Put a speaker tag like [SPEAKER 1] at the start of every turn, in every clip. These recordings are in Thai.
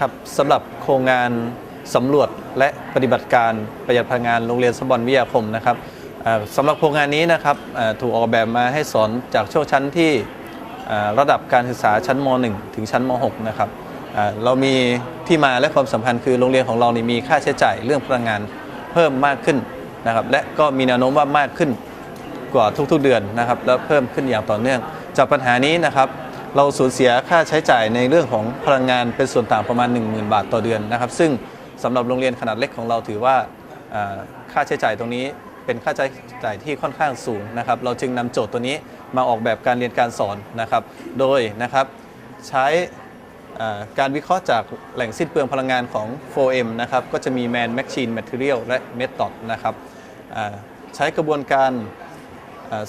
[SPEAKER 1] ครับสำหรับโครงงานสำรวจและปฏิบัติการประหยัดพลังงานโรงเรียนสมบรวิทยาคมนะครับสำหรับโครงงานนี้นะครับถูกออกแบบมาให้สอนจากช่วงชั้นที่ระดับการศึกษาชั้นม .1 ถึงชั้นม .6 นะครับเรามีที่มาและความสำคัญคือโรงเรียนของเรานี่มีค่าใช้จ่ายเรื่องพลังงานเพิ่มมากขึ้นนะครับและก็มีแนวโน้มว่ามากขึ้นกว่าทุกๆเดือนนะครับแล้วเพิ่มขึ้นอย่างต่อเนื่อง จากปัญหานี้นะครับ เราสูญเสียค่าใช้จ่ายในเรื่องของพลังงานเป็นส่วนต่างประมาณ 10,000 บาทต่อเดือนนะครับ ซึ่งสำหรับโรงเรียนขนาดเล็กของเราถือว่าค่าใช้จ่ายตรงนี้เป็นค่าใช้จ่ายที่ค่อนข้างสูงนะครับ เราจึงนำโจทย์ตัวนี้มาออกแบบการเรียนการสอนนะครับ โดยนะครับใช้การวิเคราะห์จากแหล่งสิ้นเปลืองพลังงานของ 4M นะครับ ก็จะมี Man Machine Material และ Method นะครับใช้กระบวนการ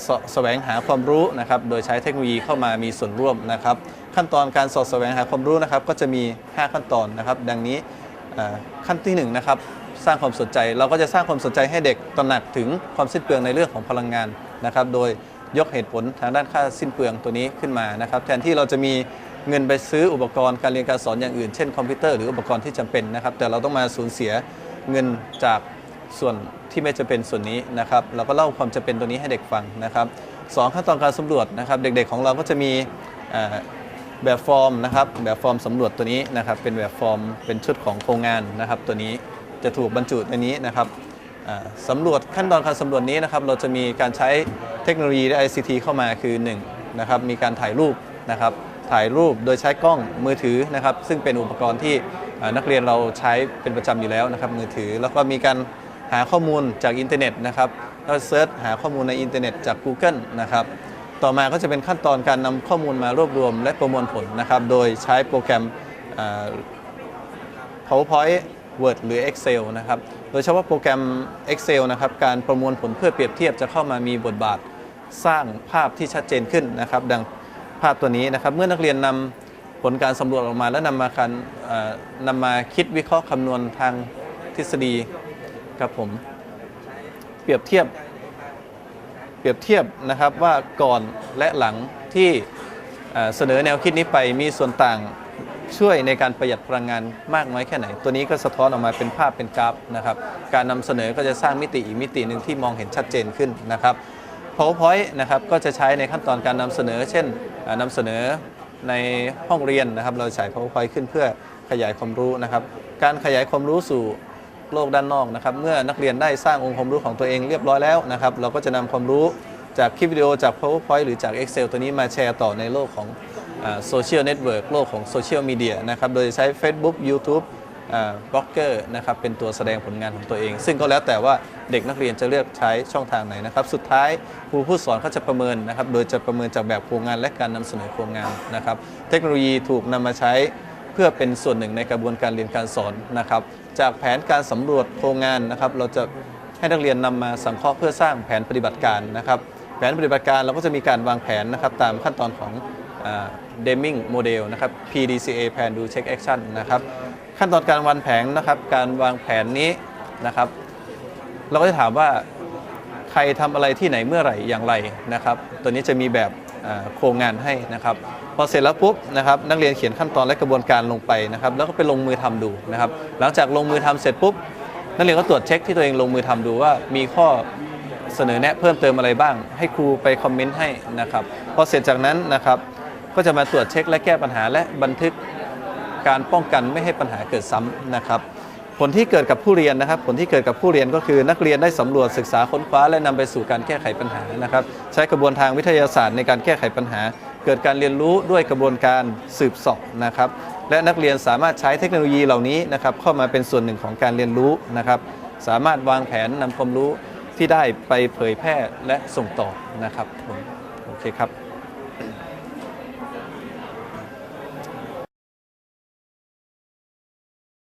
[SPEAKER 1] สแสวงหาความรู้นะครับ โดยใช้เทคโนโลยีเข้ามามีส่วนร่วมนะครับ ขั้นตอนการสอดแสวงหาความรู้นะครับ ก็จะมี 5 ขั้นตอนนะครับ ดังนี้ขั้นที่1นะครับสร้างความสนใจ เราก็จะสร้างความสนใจให้เด็กตระหนักถึงความสิ้นเปลืองในเรื่องของพลังงานนะครับ โดยยกเหตุผลทางด้านค่าสิ้นเปลืองตัวนี้ขึ้นมานะครับ แทนที่เราจะมีเงินไปซื้ออุปกรณ์การเรียนการสอนอย่างอื่น เช่นคอมพิวเตอร์หรืออุปกรณ์ที่จำเป็นนะครับ แต่เราต้องมาสูญเสียเงินจาก ส่วนที่ไม่จะเป็นส่วนนี้นะครับเราก็เล่าความจะเป็นตัวนี้ให้เด็กฟังนะครับสองขั้นตอนการสำรวจนะครับเด็กๆของเราก็จะมีแบบฟอร์มนะครับแบบฟอร์มสำรวจตัวนี้นะครับเป็นแบบฟอร์มเป็นชุดของโครงงานนะครับตัวนี้จะถูกบรรจุในนี้นะครับอ่าสำรวจขั้นตอนการสำรวจนี้นะครับเราจะมีการใช้เทคโนโลยีและ ICT เข้ามาคือ1นะครับมีการถ่ายรูปนะครับถ่ายรูปโดยใช้กล้องมือถือนะครับซึ่งเป็นอุปกรณ์ที่นักเรียนเราใช้เป็นประจำอยู่แล้วนะครับมือถือ แล้วก็มีการ หาข้อมูลจากอินเทอร์เน็ตนะครับแล้วเซิร์ชหาข้อมูลในอินเทอร์เน็ตจาก Google นะครับต่อมาก็จะเป็นขั้นตอนการนำข้อมูลมารวบรวมและประมวลผลนะครับ โดยใช้โปรแกรม PowerPoint Word หรือ Excel นะครับ โดยเฉพาะโปรแกรม Excel นะครับ การประมวลผลเพื่อเปรียบเทียบจะเข้ามามีบทบาทสร้างภาพที่ชัดเจนขึ้นนะครับ ดังภาพตัวนี้นะครับ เมื่อนักเรียนนำผลการสำรวจออกมา แล้วนำมาการนำมาคิดวิเคราะห์คำนวณทางทฤษฎี ครับผมเปรียบเทียบ เปรียบเทียบนะครับว่าก่อนและหลังที่เสนอแนวคิดนี้ไปมีส่วนต่างช่วยในการประหยัดพลังงานมากน้อยแค่ไหน ตัวนี้ก็สะท้อนออกมาเป็นภาพเป็นกราฟนะครับ การนำเสนอก็จะสร้างมิติอีกมิติหนึ่งที่มองเห็นชัดเจนขึ้นนะครับ PowerPoint นะครับก็จะใช้ในขั้นตอนการนำเสนอ เช่นอ่านำเสนอในห้องเรียนนะครับ เราใช้ PowerPoint ขึ้นเพื่อขยายความรู้นะครับ การขยายความรู้สู่ โลกด้านนอกนะครับ เมื่อนักเรียนได้สร้างองค์ความรู้ของตัวเองเรียบร้อยแล้วนะครับ เราก็จะนำความรู้จากคลิปวิดีโอจาก PowerPoint หรือจาก Excel ตัวนี้มาแชร์ต่อในโลกของโซเชียลเน็ตเวิร์กโลกของโซเชียลมีเดียนะครับ โดยใช้ Facebook YouTube บล็อกเกอร์นะครับเป็นตัวแสดงผลงานของตัวเอง ซึ่งก็แล้วแต่ว่าเด็กนักเรียนจะเลือกใช้ช่องทางไหนนะครับ สุดท้ายครูผู้สอนเขาจะประเมินนะครับ โดยจะประเมินจากแบบโครงงานและการนำเสนอโครงงานนะครับ เทคโนโลยีถูกนำมาใช้ พื่อเป็นส่วนหนึ่งในกระบวนการเรียนการสอนนะครับ จากแผนการสำรวจโครงงานนะครับ เราจะให้นักเรียนนำมาสังเคราะห์เพื่อสร้างแผนปฏิบัติการนะครับ แผนปฏิบัติการเราก็จะมีการวางแผนนะครับตามขั้นตอนของเดมิงโมเดลนะครับ PDCA Plan Do Check Action นะครับ ขั้นตอนการวางแผนนะครับ การวางแผนนี้นะครับ เราก็จะถามว่าใครทำอะไรที่ไหนเมื่อไหร่อย่างไรนะครับ ตัวนี้จะมีแบบ โครงงานให้นะครับพอเสร็จแล้วปุ๊บนะครับนักเรียนเขียนขั้นตอนและกระบวนการลงไปนะครับแล้วก็ไปลงมือทำดูนะครับหลังจากลงมือทำเสร็จปุ๊บนักเรียนก็ตรวจเช็คที่ตัวเองลงมือทำดูว่ามีข้อเสนอแนะเพิ่มเติมอะไรบ้าง ให้ครูไปคอมเมนต์ให้นะครับพอเสร็จจากนั้นนะครับก็จะมาตรวจเช็คและแก้ปัญหาและบันทึกการป้องกันไม่ให้ปัญหาเกิดซ้ำนะครับ ผลที่เกิดกับผู้เรียนนะครับ ผลที่เกิดกับผู้เรียนก็คือนักเรียนได้สำรวจศึกษาค้นคว้า และนำไปสู่การแก้ไขปัญหานะครับ ใช้กระบวนทางวิทยาศาสตร์ในการแก้ไขปัญหา เกิดการเรียนรู้ด้วยกระบวนการสืบสอบนะครับ และนักเรียนสามารถใช้เทคโนโลยีเหล่านี้นะครับเข้ามาเป็นส่วนหนึ่งของการเรียนรู้นะครับ สามารถวางแผนนำความรู้ที่ได้ไปเผยแพร่และส่งต่อนะครับผมโอเคครับ